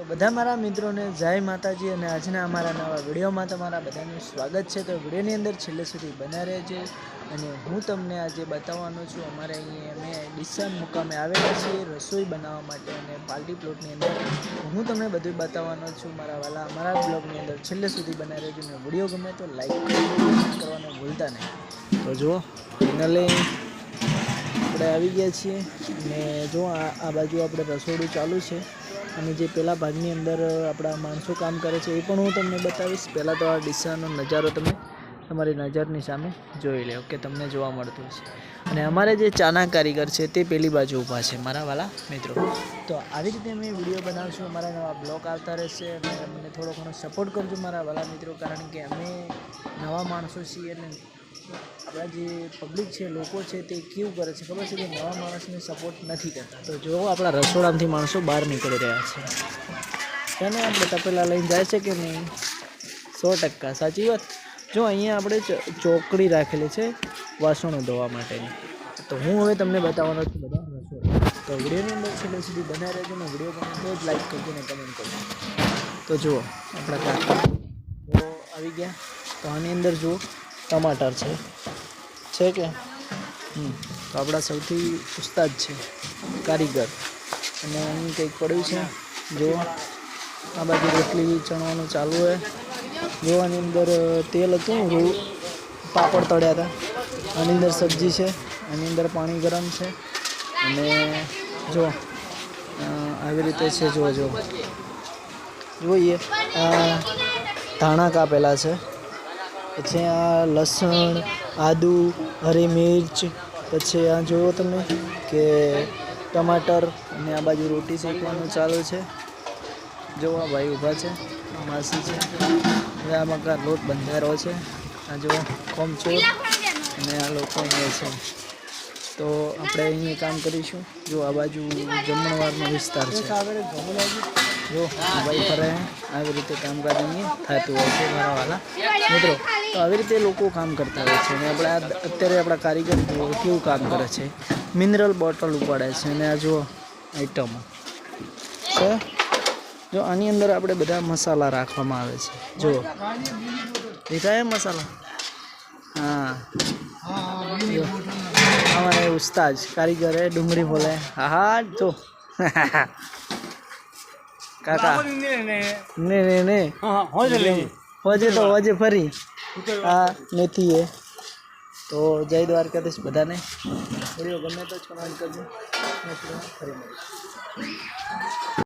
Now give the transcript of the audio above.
તો બધા મારા મિત્રોને જય માતાજી અને આજના અમારા નવા વિડીયોમાં તમારા બધાનું સ્વાગત છે. તો વિડીયોની અંદર છેલ્લે સુધી બના રહેજે અને હું તમને આજે બતાવવાનો છું, અમારે અહીંયા અમે ડિસાન મુકામે આવેલા છીએ રસોઈ બનાવવા માટે અને પાર્ટી પ્લોટની અંદર. હું તમને બધું બતાવવાનો છું મારા વાલા, અમારા બ્લોગની અંદર છેલ્લે સુધી બના રહેજો અને વીડિયો ગમે તો લાઈક કરવાનું ભૂલતા નહીં. તો જુઓ ફાઇનલી આપણે આવી ગયા છીએ અને જો આ બાજુ આપણે રસોડું ચાલુ છે. અને જે પહેલા ભાગની અંદર આપણા માણસો કામ કરે છે, એ પણ હું તમને બતાવીશ. પહેલાં તો આ ડીસાનો નજારો તમે તમારી નજરની સામે જોઈ લો કે તમને જોવા મળતું હશે. અને અમારે જે ચાના કારીગર છે, તે પેલી બાજુ ઊભા છે, મારા વાલા મિત્રો. તો આવી રીતે અમે વીડિયો બનાવશું. અમારા નવા બ્લોગ આવતા રહેશે. અને અમને થોડો ઘણો સપોર્ટ કરજો મારા વાલા મિત્રો, કારણ કે અમે નવા માણસો છીએ, એટલે આપણા જે પબ્લિક છે, લોકો છે તે કેવું કરે છે? ખબર છે કે નવા માણસને સપોર્ટ નથી કરતા. તો જો આપણા રસોડામાંથી માણસો બહાર નીકળી રહ્યા છે. તેને આપણે તપેલા લઈને જાય છે કે નહીં? સો ટકા. સાચી વાત? જો અહીંયા આપણે ચોકડી રાખેલી છે વાસણો ધોવા માટેની. તો હું હવે તમને બતાવવાનો છું બધા રસોડા. તો વિડીયોની અંદર છેલ્લે સુધી બનાવી રહેજો ને વીડિયો પણ તો જ લાઈક કરજો ને કમેન્ટ કરજો. તો જુઓ, આપણા કાકા. તો આવી ગયા. તો આની અંદર જુઓ. ટમાટર છે. છે કે? તો આપણા સૌથી ઉસ્તાદ છે, કારીગર. અને અહીં કંઈક પડ્યું છે, જો આ બાજુ રોટલી ચણવાનું ચાલુ હોય. જો આની અંદર તેલ હતું રૂ પાપડ તળ્યા હતા. આની અંદર સબ્જી છે, આની અંદર પાણી ગરમ છે. અને જો આવી રીતે છે, જો જો. જોઈએ ધાણા કાપેલા છે. પછી આ લસણ, આદુ, હરી મિર્ચ, પછી આ જુઓ તમે કે ટમાટર અને આ બાજુ રોટી શેકવાનું ચાલુ છે. જો આ ભાઈ ઊભા છે માસી છે, હવે આ મકા લોટ બંધારો છે. આ જુઓ કોમચોર અને આ લોકો છે. તો આપણે અહીંયા કામ કરીશું. જો આ બાજુ જમણવારનો વિસ્તાર છે. જો ભાઈ ફરે આવી રીતે કામકાજ અહીંયા થતું હોય છે મારા મિત્રો તો આવી રીતે લોકો કામ કરતા હોય છે. અને આપણે અત્યારે આપણા કારીગર કેવું કામ કરે છે? મિનરલ બોટલ ઉપાડે છે. અને આ જુઓ આઈટમો છે? જો આની અંદર આપણે બધા મસાલા રાખવામાં આવે છે. જુઓ. દેખાય મસાલા? હા. જો. અમારે ઉસ્તાદ કારીગર હે ડુંગળી બોલે. હા હા જો. કાકા. ને ને. ને હોજે તો હોજે ફરી. આ મેથી હે. તો જય દ્વારકાધીશ બધાને. વીડિયો ગમે તો જ કમેન્ટ કરજો. ફરી મળીશું